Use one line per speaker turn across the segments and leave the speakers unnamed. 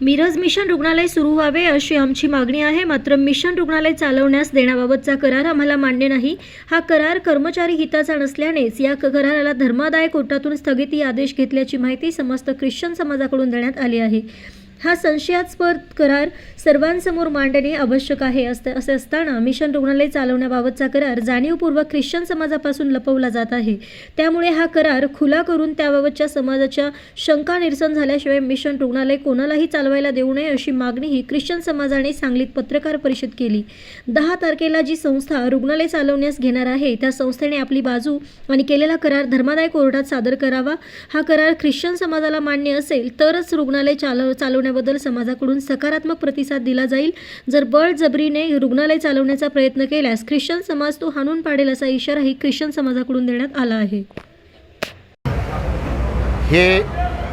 Miraj mission रुग्णालय सुरू व्हावे अशी आमची मागणी आहे. मात्र मिशन रुग्णालय चालवण्यास देण्याबाबतचा करार आम्हाला मान्य नाही. हा करार कर्मचारी हिताचा नसल्यानेच या कराराला धर्मादाय कोर्टातून स्थगिती आदेश घेतल्याची माहिती समस्त ख्रिश्चन समाजाकडून देण्यात आली आहे. हा संशयास्पद करार सर्वांसमोर मांडणे आवश्यक आहे असते असे असताना मिशन रुग्णालय चालवण्याबाबतचा करार जाणीवपूर्वक ख्रिश्चन समाजापासून लपवला जात आहे. त्यामुळे हा करार खुला करून त्याबाबतच्या समाजाच्या शंका निरसन झाल्याशिवाय मिशन रुग्णालय कोणालाही चालवायला देऊ नये अशी मागणीही ख्रिश्चन समाजाने सांगलीत पत्रकार परिषद केली. दहा तारखेला जी संस्था रुग्णालय चालवण्यास घेणार आहे त्या संस्थेने आपली बाजू आणि केलेला करार धर्मादाय कोर्टात सादर करावा. हा करार ख्रिश्चन समाजाला मान्य असेल तरच रुग्णालय चालव चालवण्याबद्दल समाजाकडून सकारात्मक प्रतिसाद दिला जाईल. जर बळजबरीने रुग्णालय चालवण्याचा प्रयत्न केल्यास ख्रिश्चन समाज तो हाणून पाडेल असा इशाराही ख्रिश्चन समाजाकडून देण्यात आला आहे.
हे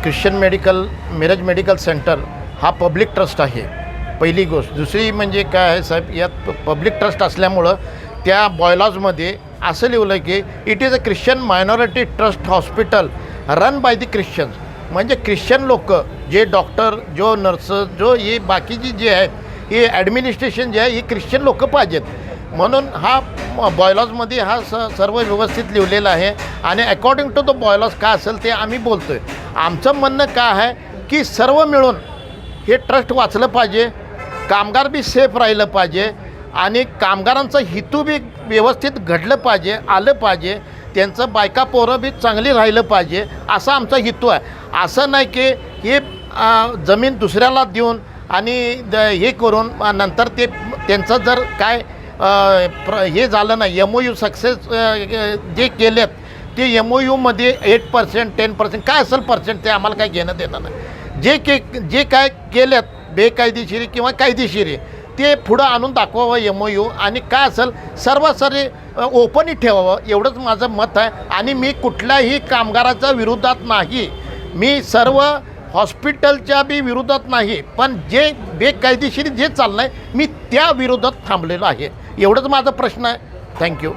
Christian medical Miraj medical centre हा पब्लिक ट्रस्ट आहे. पहिली गोष्ट. दुसरी म्हणजे काय आहे साहेब यात पब्लिक ट्रस्ट असल्यामुळं त्या बॉयलॉजमध्ये असं लिहिलं की it is a Christian minority trust hospital run by the Christians म्हणजे ख्रिश्चन लोक जे डॉक्टर जो नर्सेस जो ही बाकीची जे आहे हे ॲडमिनिस्ट्रेशन जे आहे ही ख्रिश्चन लोकं पाहिजेत. म्हणून हा बॉयलॉजमध्ये हा स सर्व व्यवस्थित लिहिलेला आहे. आणि अकॉर्डिंग टू द बॉयलॉज काय असेल ते आम्ही बोलतो आहे आमचं म्हणणं काय आहे की सर्व मिळून हे ट्रस्ट वाचलं पाहिजे कामगार बी सेफ राहिलं पाहिजे आणि कामगारांचं हितू बी व्यवस्थित घडलं पाहिजे आलं पाहिजे त्यांचं बायका पोरं बी चांगली राहिलं पाहिजे असा आमचा हितू आहे. असं नाही की हे जमीन दुसऱ्याला देऊन आणि द हे करून नंतर ते त्यांचं जर काय प्र हे झालं नाही एम ओ यू सक्सेस जे केलेत ते एम ओ यूमध्ये एट पर्सेंट टेन पर्सेंट काय असेल पर्सेंट ते आम्हाला काय घेणं देणं नाही. जे के जे काय केलेत बेकायदेशीर किंवा कायदेशीर ते पुढं आणून दाखवावं एम ओ यू आणि काय असेल सर्व सरी ओपनही ठेवावं एवढंच माझं मत आहे. आणि मी कुठल्याही कामगाराच्या विरोधात नाही. मी सर्व हॉस्पिटलच्या बी विरोधात नाही पण जे बेकायदेशीर जे चाललं आहे मी त्या विरोधात थांबलेलो आहे. एवढंच माझा प्रश्न आहे. थँक्यू